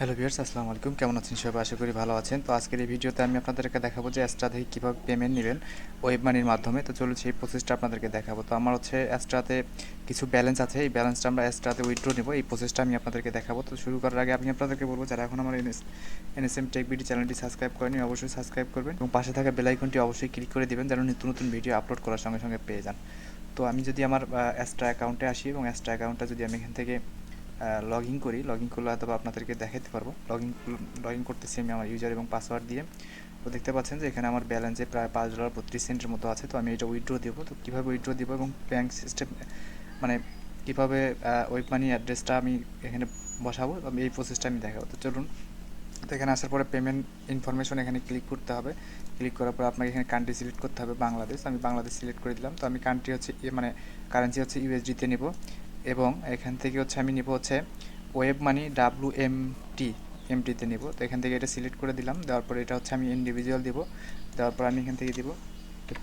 Hello viewers, আসসালামু আলাইকুম। কেমন আছেন সবাই? আশা করি ভালো আছেন। তো আজকের এই ভিডিওতে আমি আপনাদেরকে দেখাবো যে অ্যাস্ট্রা থেকে কীভাবে পেমেন্ট নেবেন ওয়েব মানির মাধ্যমে। তো চলুন সেই প্রসেসটা আপনাদেরকে দেখাবো। তো আমার হচ্ছে অ্যাস্ট্রাতে কিছু ব্যালেন্স আছে। এই ব্যালেন্সটা আমরা অ্যাস্ট্রাতে উইথড্র নেব। এই প্রসেসটা আমি আপনাদেরকে দেখাবো। তো শুরু করার আগে আমি আপনাদেরকে বলব, যারা এখন আমার এনএস এনএসএম টেক বিডি চ্যানেলটি সাবস্ক্রাইব করেনি অবশ্যই সাবস্ক্রাইব করবেন এবং পাশে থাকা বেল আইকনটি অবশ্যই ক্লিক করে দিবেন, যেন নিত্য নতুন ভিডিও আপলোড করার সঙ্গে সঙ্গে পেয়ে যান। তো আমি যদি আমার অ্যাস্ট্রা অ্যাকাউন্টে আসি এবং অ্যাস্ট্রা অ্যাকাউন্টটা যদি আমি এখান থেকে লগ ইন করি। লগ ইন করলে হয়তো বা আপনাদেরকে দেখাতে পারব। লগ ইন লগ ইন করতেছি আমি আমার ইউজার এবং পাসওয়ার্ড দিয়ে। তো দেখতে পাচ্ছেন যে এখানে আমার ব্যালেন্সে প্রায় পাঁচ ডলার বত্রিশ সেন্টের মতো আছে। তো আমি এটা উইথড্র দেবো। তো কীভাবে উইথড্র দেবো এবং ব্যাঙ্ক সিস্টেম মানে কীভাবে ওয়েব মানি অ্যাড্রেসটা আমি এখানে বসাবো, আমি এই প্রসেসটা আমি দেখাবো। তো চলুন, তো এখানে আসার পরে পেমেন্ট ইনফরমেশন এখানে ক্লিক করতে হবে। ক্লিক করার পর আপনাকে এখানে কান্ট্রি সিলেক্ট করতে হবে, বাংলাদেশ। আমি বাংলাদেশ সিলেক্ট করে দিলাম। তো আমি কান্ট্রি হচ্ছে মানে কারেন্সি হচ্ছে ইউএসডিতে নেব। এবং এখান থেকে হচ্ছে আমি নেব হচ্ছে web money W M T এমটিতে নেব। তো এখান থেকে এটা সিলেক্ট করে দিলাম, দেওয়ার পর এটা হচ্ছে আমি ইন্ডিভিজুয়াল দেবো। দেওয়ার পর আমি এখান থেকে দিব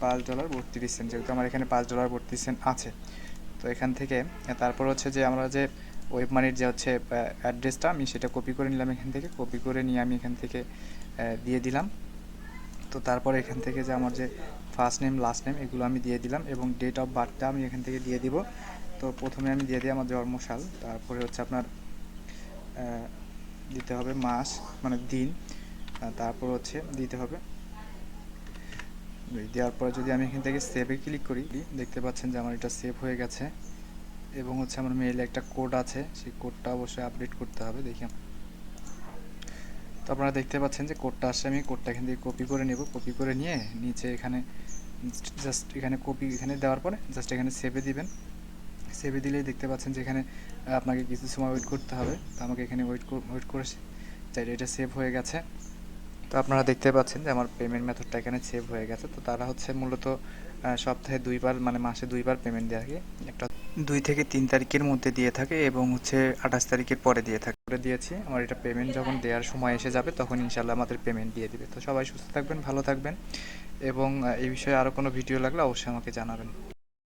পাঁচ ডলার বত্রিশ সেন্ট যেহেতু আমার এখানে পাঁচ ডলার বত্রিশ সেন্ট আছে। তো এখান থেকে তারপর হচ্ছে যে আমরা যে ওয়েব মানির যে হচ্ছে অ্যাড্রেসটা আমি সেটা কপি করে নিলাম এখান থেকে। কপি করে নিয়ে আমি এখান থেকে দিয়ে দিলাম। তো তারপর এখান থেকে যে আমার যে ফার্স্ট নেম লাস্ট নেম এগুলো আমি দিয়ে দিলাম এবং ডেট অফ বার্থটা আমি এখান থেকে দিয়ে দিব। তো প্রথমে আমি দিয়ে দিই আমার জন্মসাল, তারপরে হচ্ছে আপনার দিতে হবে মাস মানে দিন তারপর হচ্ছে দিতে হবে। দেওয়ার পরে যদি আমি এখান থেকে সেভে ক্লিক করি, দেখতে পাচ্ছেন যে আমার এটা সেভ হয়ে গেছে। এবং হচ্ছে আমার মেইলে একটা কোড আছে, সেই কোডটা অবশ্যই আপডেট করতে হবে, দেখি তো আপনারা দেখতে পাচ্ছেন যে কোডটা আসছে, আমি কোডটা এখান থেকে কপি করে নেব। কপি করে নিয়ে নিচে এখানে জাস্ট এখানে কপি এখানে দেওয়ার পরে জাস্ট এখানে সেভে দিবেন। সেভে দিলেই দেখতে পাচ্ছেন যে এখানে আপনাকে কিছু সময় ওয়েট করতে হবে। তো আমাকে এখানে ওয়েট ওয়েট করে চাইলে এটা সেভ হয়ে গেছে। তো আপনারা দেখতে পাচ্ছেন যে আমার পেমেন্ট মেথডটা এখানে সেভ হয়ে গেছে। তো তারা হচ্ছে মূলত সপ্তাহে দুইবার মানে মাসে দুইবার পেমেন্ট দেওয়া থাকে একটা দুই থেকে তিন তারিখের মধ্যে দিয়ে থাকে এবং হচ্ছে আঠাশ তারিখের পরে দিয়ে থাকে। করে দিয়েছি। আমার এটা পেমেন্ট যখন দেওয়ার সময় এসে যাবে তখন ইনশাল্লাহ আমাদের পেমেন্ট দিয়ে দিবে। তো সবাই সুস্থ থাকবেন, ভালো থাকবেন এবং এই বিষয়ে আরও কোনো ভিডিও লাগলে অবশ্যই আমাকে জানাবেন।